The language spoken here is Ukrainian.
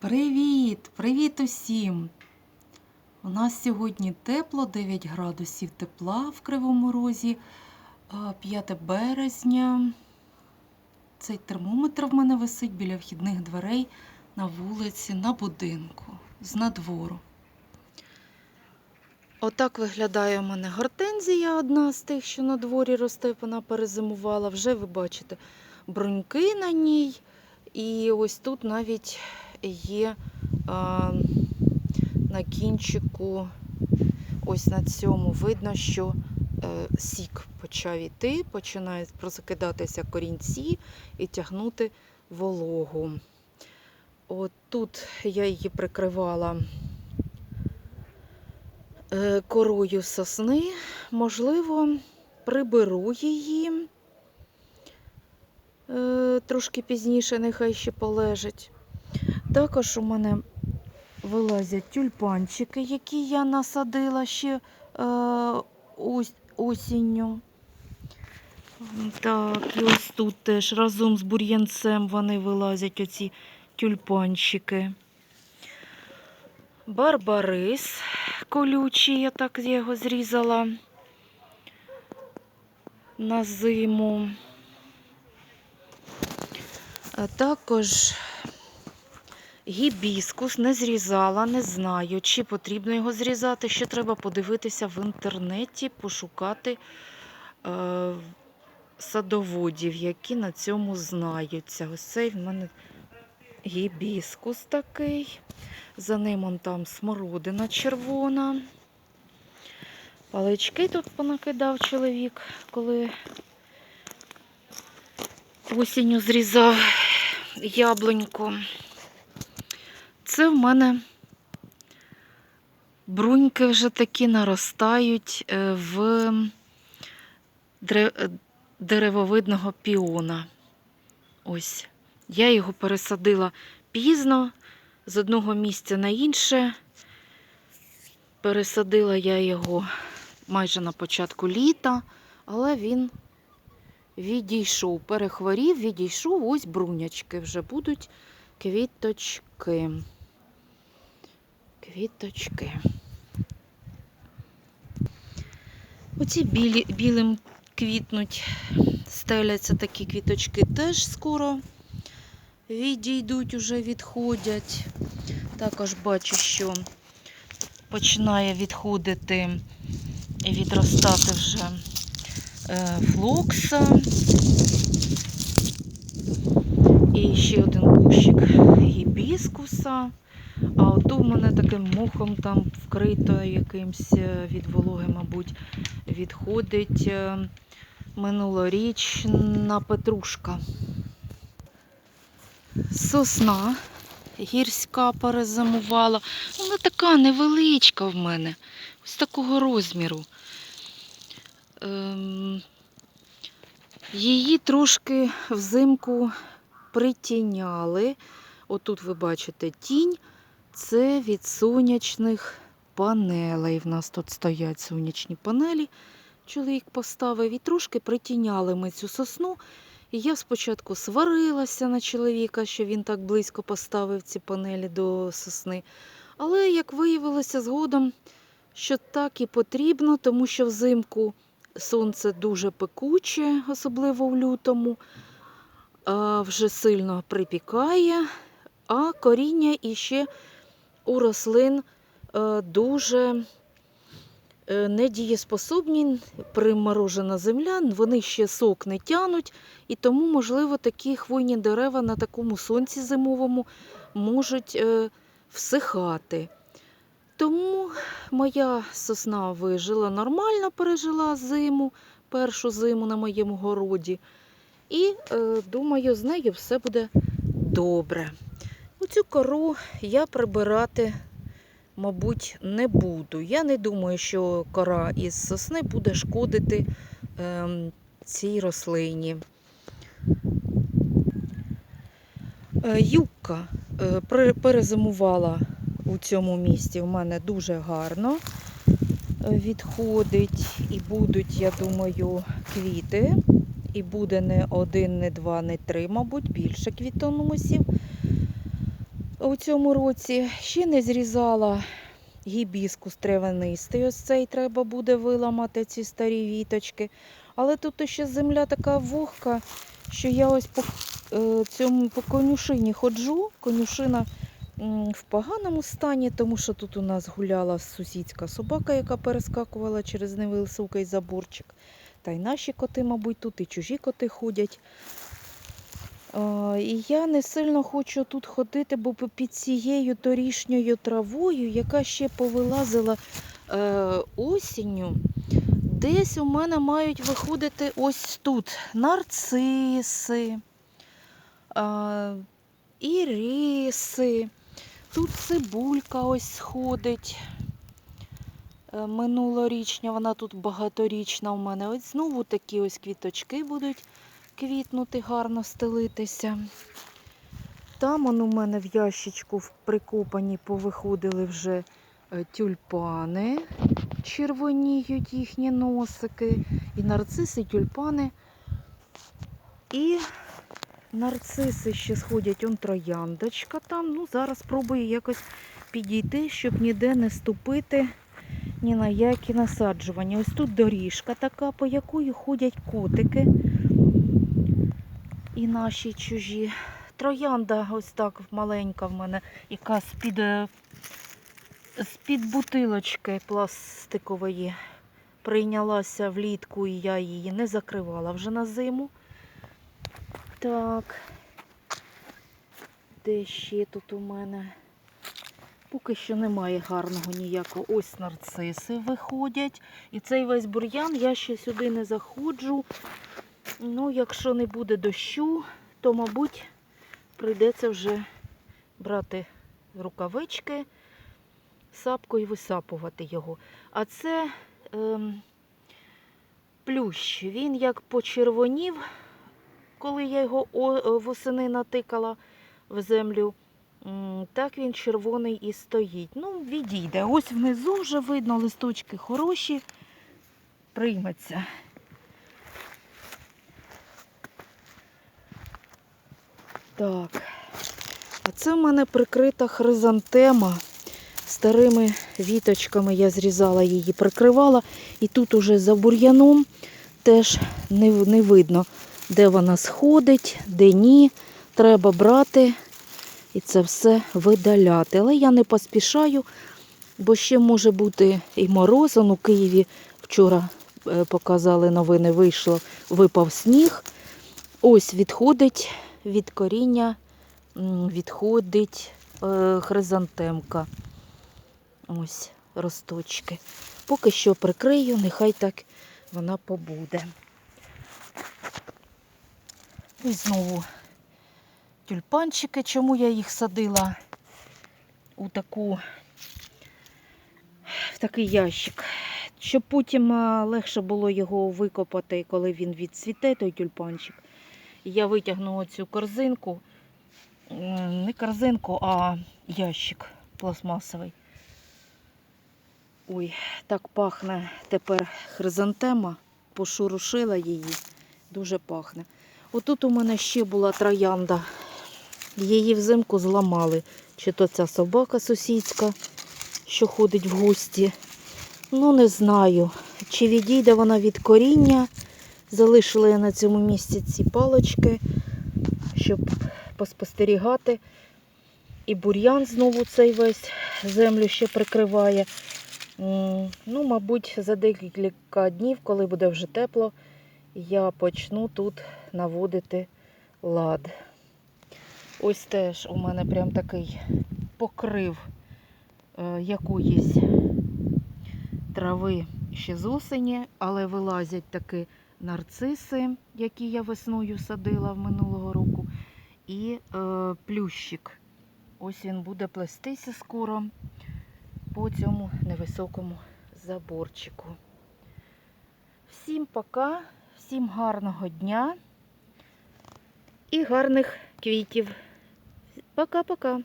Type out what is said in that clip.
Привіт! Привіт усім! У нас сьогодні тепло, 9 градусів тепла в Кривому Розі, 5 березня. Цей термометр в мене висить біля вхідних дверей на вулиці, на будинку, з надвору. Отак виглядає у мене гортензія, одна з тих, що на дворі росте, вона перезимувала. Вже ви бачите бруньки на ній. І ось тут навіть є на кінчику, ось на цьому видно, що е, сік почав іти, починають прозакидатися корінці і тягнути вологу. От тут я її прикривала е, корою сосни. Можливо, приберу її. Е, Трошки пізніше, нехай ще полежить. Також у мене вилазять тюльпанчики, які я насадила ще е, осінню. Так, і ось тут теж разом з бур'янцем вони вилазять оці тюльпанчики. Барбарис колючий, я так його зрізала на зиму. А також гібіскус не зрізала, не знаю, чи потрібно його зрізати. Ще треба подивитися в інтернеті, пошукати е, садоводів, які на цьому знаються. Ось цей в мене гібіскус такий. За ним он там смородина червона. Палички тут понакидав чоловік, коли осінню зрізав яблуньку. Це в мене бруньки вже такі наростають е, в деревовидного піона. Ось. Я його пересадила пізно з одного місця на інше. Пересадила я його майже на початку літа, але він відійшов, перехворів, відійшов, ось брунячки вже будуть квіточки. Квіточки. Оці білі, білим квітнуть, стеляться такі квіточки, теж скоро відійдуть, уже відходять. Також бачу, що починає відходити і відростати вже е, флокса. І ще один кущик гібіскуса. А ото в мене таким мохом там вкрито якимсь е, від вологи, мабуть, відходить е, минулорічна петрушка. Сосна гірська перезимувала. Вона така невеличка в мене, ось такого розміру. Ем, її трошки взимку притіняли. Отут ви бачите тінь. Це від сонячних панелей. В нас тут стоять сонячні панелі. Чоловік поставив і трошки притіняли ми цю сосну. І я спочатку сварилася на чоловіка, що він так близько поставив ці панелі до сосни. Але, як виявилося згодом, що так і потрібно, тому що взимку сонце дуже пекуче, особливо в лютому, вже сильно припікає, а коріння іще у рослин е, дуже е, недієспособні, приморожена земля, вони ще сок не тянуть, і тому, можливо, такі хвойні дерева на такому сонці зимовому можуть е, всихати. Тому моя сосна вижила нормально, пережила зиму, першу зиму на моєму городі. І думаю, з нею все буде добре. Оцю кору я прибирати, мабуть, не буду. Я не думаю, що кора із сосни буде шкодити ем, цій рослині. Е, Юбка е, перезимувала у цьому місці в мене дуже гарно е, відходить. І будуть, я думаю, квіти. І буде не один, не два, не три, мабуть, більше квітоносів. У цьому році. Ще не зрізала гібіскус тревенистий. Ось цей треба буде виламати ці старі віточки. Але тут ще земля така вогка, що я ось по е, цьому по конюшині ходжу. Конюшина в поганому стані, тому що тут у нас гуляла сусідська собака, яка перескакувала через невисокий заборчик. Та й наші коти, мабуть, тут і чужі коти ходять. І я не сильно хочу тут ходити, бо під цією торішньою травою, яка ще повилазила е, осінню, десь у мене мають виходити ось тут нарциси, а, іриси. Тут цибулька ось сходить. Е, Минулорічня, вона тут багаторічна у мене. Ось знову такі ось квіточки будуть квітнути, гарно стелитися. Там он у мене в ящичку в прикопані повиходили вже е, тюльпани, червоніють їхні носики, і нарциси, і тюльпани. І нарциси ще сходять, он трояндочка там. Ну, зараз спробую якось підійти, щоб ніде не ступити ні на які насаджування. Ось тут доріжка така, по якої ходять котики і наші чужі. Троянда ось так маленька в мене, яка з-під, е, з-під бутилочки пластикової прийнялася влітку, і я її не закривала вже на зиму. Так. Де ще тут у мене? Поки що немає гарного ніякого. Ось нарциси виходять. І цей весь бур'ян я ще сюди не заходжу. Ну, якщо не буде дощу, то, мабуть, прийдеться вже брати рукавички, сапку і висапувати його. А це ем, плющ. Він як почервонів, коли я його восени натикала в землю. Так він червоний і стоїть. Ну, відійде. Ось внизу вже видно, листочки хороші, прийметься. Так. А це в мене прикрита хризантема. Старими віточками я зрізала її, прикривала. І тут уже за бур'яном теж не, не видно, де вона сходить, де ні. Треба брати і це все видаляти. Але я не поспішаю, бо ще може бути і морозом у Києві вчора е, показали новини, вийшло, випав сніг. Ось відходить від коріння, відходить е, хризантемка. Ось росточки. Поки що прикрию, нехай так вона побуде. І знову тюльпанчики. Чому я їх садила у таку, в такий ящик? Щоб потім легше було його викопати, коли він відцвіте, той тюльпанчик. Я витягну оцю корзинку, не корзинку, а ящик пластмасовий. Ой, так пахне тепер хризантема, пошурушила її, дуже пахне. Отут у мене ще була троянда. Її взимку зламали. Чи то ця собака сусідська, що ходить в гості. Ну, не знаю. Чи відійде вона від коріння. Залишила я на цьому місці ці палочки, щоб поспостерігати. І бур'ян знову цей весь землю ще прикриває. Ну, мабуть, за декілька днів, коли буде вже тепло, я почну тут наводити лад. Ось теж у мене прям такий покрив е, якоїсь трави ще з осені, але вилазять таки нарциси, які я весною садила в минулого року, і е, плющик. Ось він буде плестися скоро по цьому невисокому заборчику. Всім пока, всім гарного дня і гарних квітів. Пока-пока.